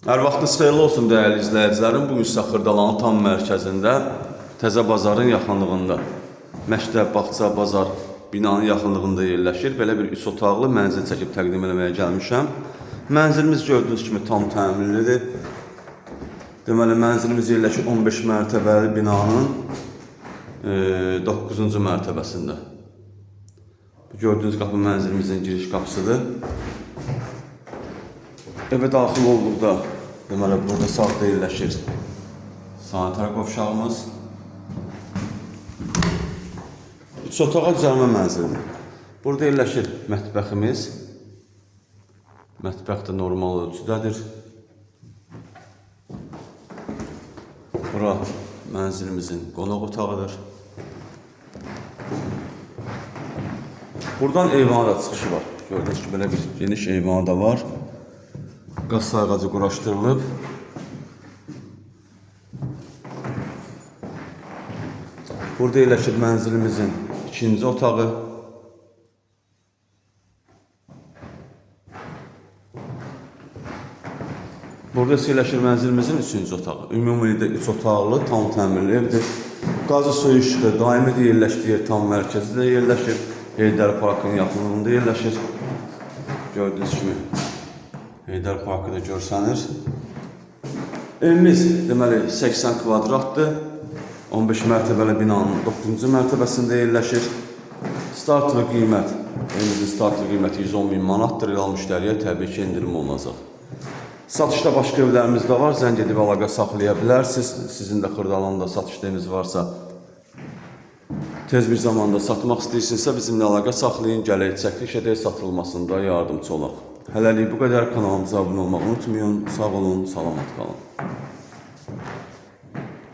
Hər vaxtınız xeyirli olsun dəyərli izləyicilərim. Bu gün sizə Xırdalanın tam mərkəzində Təzə bazarın yaxınlığında məktəb, bağça, bazar binanın yaxınlığında yerləşir. Belə bir 3 otaqlı mənzil çəkib təqdim etməyə gəlmişəm. Mənzilimiz gördüyünüz kimi tam təmirlidir. Deməli mənzilimiz yerləşir 15 mərtəbəli binanın e, 9-cu mərtəbəsində. Bu gördüyünüz qapı mənzilimizin giriş qapısıdır. Evə daxil olduqda, deməli burada sağda yerləşir sanitar qovşağımız. Üç otağa düzəlmə mənzilidir. Burada yerləşir mətbəximiz. Mətbəx də normal ölçüdədir. Bura mənzilimizin qonaq otağıdır. Buradan eyvana da çıxışı var. Gördüyünüz kimi belə bir geniş eyvanı da var. Qaz sayğacı quraşdırılıb. Burada yerləşir mənzilimizin ikinci otağı. Burada isə yerləşir mənzilimizin üçüncü otağı. Ümumilikdə üç otaqlı, tam təmirli evdir. Qazı suyu işığı daimi də yerləşdiyi yer tam mərkəzdə yerləşir. Heydər Parkın yaxınlığında yerləşir. Gördüyünüz kimi Heydər Parkı da görsənir. Evimiz deməli 80 kvadratdır. 15 mərtəbəli binanın 9-cu mərtəbəsində yerləşir. Startlı qiymət, evimizin startlı qiyməti 110 min manatdır. Real müştəriyə təbii ki, endirim olunacaq. Satışda başqa evlərimiz də var. Zəng edib əlaqə saxlaya bilərsiniz. Sizin də Xırdalanda satış eviniz varsa, tez bir zamanda satmaq istəyirsinizsə bizimlə əlaqə saxlayın. Gələk çəkiliş edək, satılmasında yardımçı olaq. Hələlik bu qədər. Kanalımıza abunə olmağı unutmayın. Sağ olun, salamat qalın.